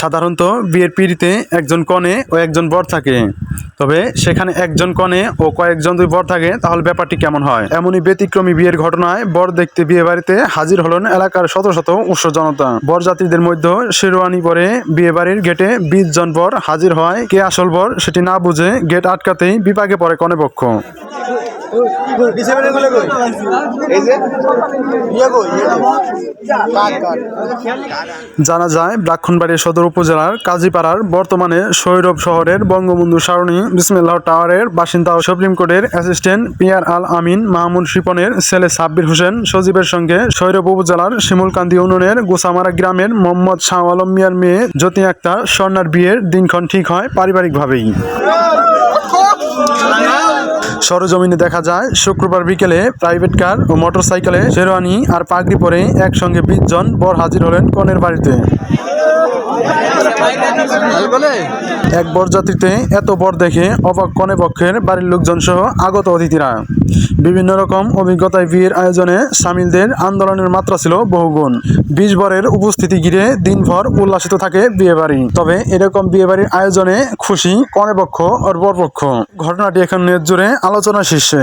সাধারণত বিয়ের পিড়িতে একজন কনে ও একজন বর থাকে। তবে সেখানে একজন কনে ও কয়েকজন দুই বর থাকে, তাহলে ব্যাপারটি কেমন হয়? এমনই ব্যতিক্রমী বিয়ের ঘটনায় বর দেখতে বিয়ে বাড়িতে হাজির হলেন এলাকার শত শত উৎস জনতা। বরযাত্রীদের মধ্যে শেরওয়ানি পরে বিয়ে বাড়ির গেটে বিশ জন বর হাজির হয়। কে আসল বর সেটি না বুঝে গেট আটকাতেই বিপাকে পড়ে জানা যায় ব্রাহ্মণবাড়িয়া সদর উপজেলার কাজীপাড়ার বর্তমানে সৈরভ শহরের বঙ্গবন্ধু সারণী বিসমিল্লাহ টাওয়ারের বাসিন্দা ও সুপ্রিম কোর্টের অ্যাসিস্ট্যান্ট পিয়ার আল আমিন মাহমুদ শিপনের ছেলে সাব্বির হোসেন সজীবের সঙ্গে সৈরভ উপজেলার শিমুলকান্দি ইউনিয়নের গোসামারা গ্রামের মোহাম্মদ শাহ আলম মিয়ার মেয়ে জ্যোতি আক্তার স্বর্ণার বিয়ের দিনক্ষণ ঠিক হয় পারিবারিকভাবেই সরজমিনে দেখা যায়, শুক্রবার বিকেলে প্রাইভেট কার ও মোটরসাইকেলে শেরওয়ানি আর পাগড়ি পরে একসঙ্গে বিশ জন বর হাজির হলেন কনের বাড়িতে। এক বরযাত্রীতে এত বর দেখে অবাক কনে পক্ষের বাড়ির লোকজন সহ আগত অতিথিরা। বিভিন্ন রকম অভিজ্ঞতায় বিয়ের আয়োজনে সামিলদের আন্দোলনের মাত্রা ছিল বহুগুণ। বিশ বরের উপস্থিতি ঘিরে দিনভর উল্লাসিত থাকে বিয়ে বাড়ি তবে এরকম বিয়ে বাড়ির আয়োজনে খুশি কনে পক্ষ আর বরপক্ষ ঘটনাটি এখন জুড়ে আলোচনা শীর্ষে।